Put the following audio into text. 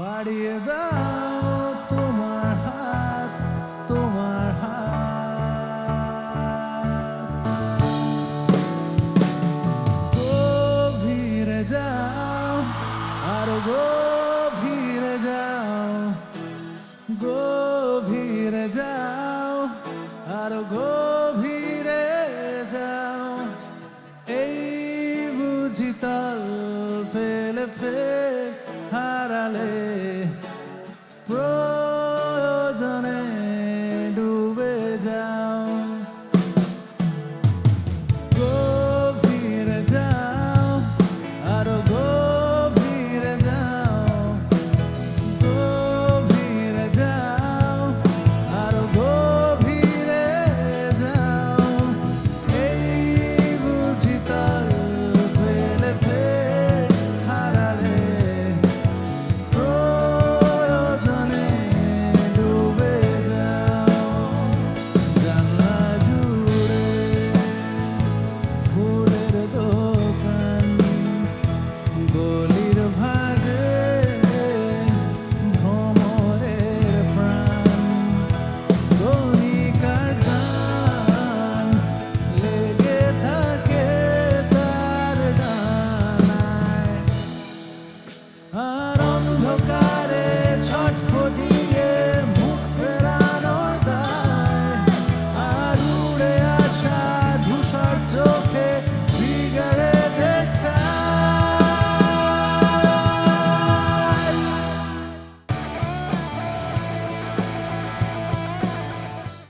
বাড়িয়ে দাও তোমার হাত তোমার হাত। গভীরে যাও, আর গভীরে যাও গভীরে যাও, আর গভীরে যাও। এই বুঝি তল ফেলে ফেল কালে প্রয়োজনে ডুবে যায়। tocar.